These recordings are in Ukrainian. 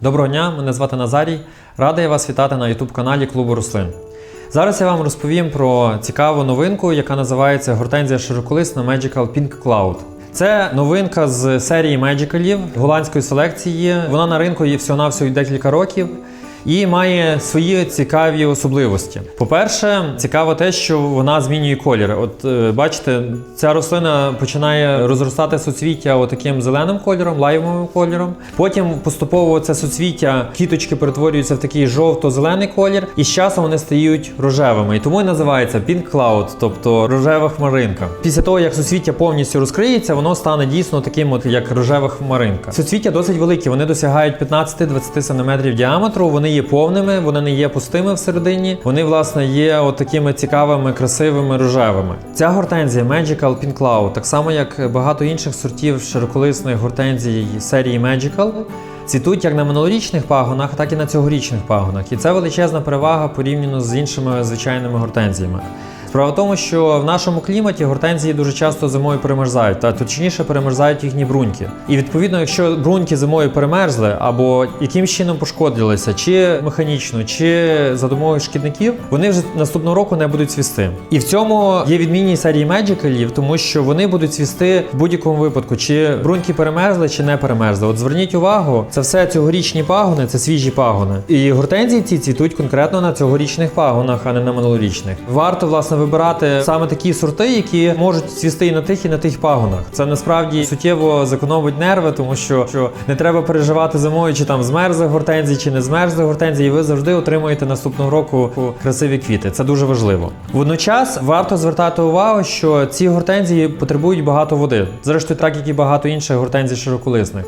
Доброго дня, мене звати Назарій. Радий вас вітати на YouTube каналі Клубу Рослин. Зараз я вам розповім про цікаву новинку, яка називається Гортензія широколисна Magical Pink Cloud. Це новинка з серії Magicalів голландської селекції. Вона на ринку є всього-навсього декілька років. І має свої цікаві особливості. По-перше, цікаво те, що вона змінює колір. От е, бачите, ця рослина починає розростати суцвіття отаким зеленим кольором, лаймовим кольором. Потім поступово це суцвіття кіточки перетворюються в такий жовто-зелений колір, і з часом вони стають рожевими. І тому і називається Pink Cloud, тобто рожева хмаринка. Після того, як суцвіття повністю розкриється, воно стане дійсно таким, от як рожева хмаринка. Суцвіття досить великі, вони досягають 15-20 см діаметру. Вони є повними, вони не є пустими всередині. Вони, власне, є от такими цікавими, красивими рожевими. Ця гортензія Magical Pink Cloud, так само як багато інших сортів широколисних гортензій серії Magical, цвітуть як на минулорічних пагонах, так і на цьогорічних пагонах. І це величезна перевага порівняно з іншими звичайними гортензіями. Справа в тому, що в нашому кліматі гортензії дуже часто зимою перемерзають, та точніше перемерзають їхні бруньки. І відповідно, якщо бруньки зимою перемерзли або якимсь чином пошкодилися, чи механічно, чи за допомогою шкідників, вони вже наступного року не будуть цвісти. І в цьому є відмінність серії Magicalів, тому що вони будуть цвісти в будь-якому випадку, чи бруньки перемерзли, чи не перемерзли. От зверніть увагу, це все цьогорічні пагони, це свіжі пагони. І гортензії ці цвітуть конкретно на цьогорічних пагонах, а не на минулорічних. Варто власне вибирати саме такі сорти, які можуть цвісти і на тих, і на тих пагонах. Це насправді суттєво зекономить нерви, тому що, що не треба переживати зимою, чи там змерзли гортензії, чи не змерзли гортензії. І ви завжди отримуєте наступного року красиві квіти. Це дуже важливо. Водночас варто звертати увагу, що ці гортензії потребують багато води. Зрештою, так як і багато інших гортензій широколисних.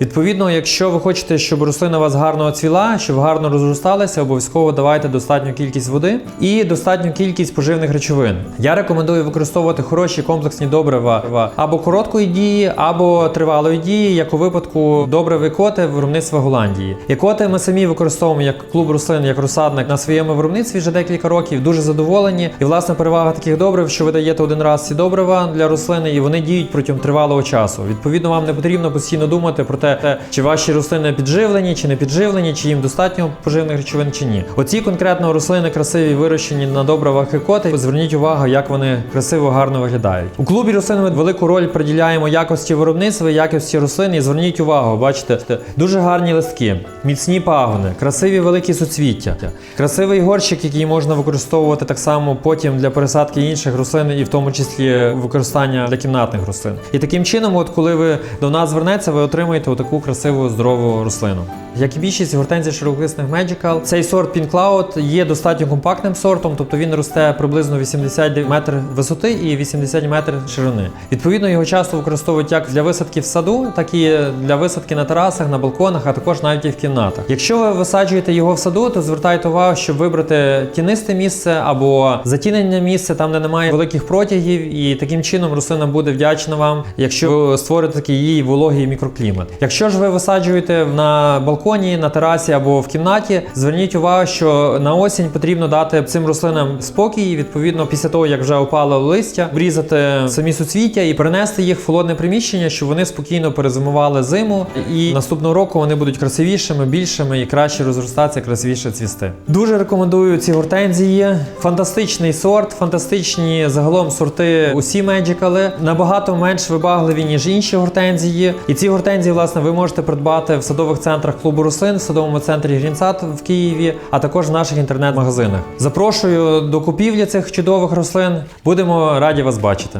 Відповідно, якщо ви хочете, щоб рослина у вас гарно оцвіла, щоб гарно розросталася, обов'язково давайте достатню кількість води і достатню кількість поживних речовин. Я рекомендую використовувати хороші комплексні добрива або короткої дії, або тривалої дії, як у випадку добрив екоти виробництва Голландії. Екоти ми самі використовуємо як клуб рослин, як розсадник на своєму виробництві вже декілька років. Дуже задоволені. І власне перевага таких добрив, що ви даєте один раз ці добрива для рослини, і вони діють протягом тривалого часу. Відповідно, вам не потрібно постійно думати про те, чи ваші рослини підживлені, чи не підживлені, чи їм достатньо поживних речовин, чи ні. Оці конкретно рослини красиві, вирощені на добривах екоти. Зверніть увагу, як вони красиво, гарно виглядають. У клубі рослин ми велику роль приділяємо якості виробництва, і якості рослин. І зверніть увагу, бачите, дуже гарні листки, міцні пагони, красиві великі суцвіття, красивий горщик, який можна використовувати так само потім для пересадки інших рослин, і в тому числі використання для кімнатних рослин. І таким чином, от коли ви до нас звернеться, ви отримаєте отаку красиву здорову рослину. Як і більшість гортензій широколисних Magical, цей сорт Pink Cloud є достатньо компактним сортом, тобто він росте приблизно 80 метр висоти і 80 метрів ширини. Відповідно, його часто використовують як для висадки в саду, так і для висадки на терасах, на балконах, а також навіть і в кімнатах. Якщо ви висаджуєте його в саду, то звертайте увагу, щоб вибрати тінисте місце або затінене місце, там де немає великих протягів, і таким чином рослина буде вдячна вам, якщо ви створите такий її вологий мікроклімат. Якщо ж ви висаджуєте на балконі, на терасі або в кімнаті, зверніть увагу, що на осінь потрібно дати цим рослинам спокій. Відповідно, після того як вже опало листя, врізати самі суцвіття і перенести їх в холодне приміщення, щоб вони спокійно перезимували зиму, і наступного року вони будуть красивішими, більшими і краще розростатися, красивіше цвісти. Дуже рекомендую ці гортензії. Фантастичний сорт, фантастичні загалом сорти усі меджикали, набагато менш вибагливі, ніж інші гортензії. І ці гортензії, власне, ви можете придбати в садових центрах клубу рослин, в садовому центрі Грінсад в Києві, а також в наших інтернет-магазинах. Запрошую до купівлі цих чудових рослин. Будемо раді вас бачити.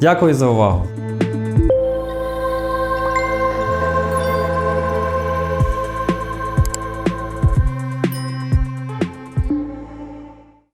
Дякую за увагу.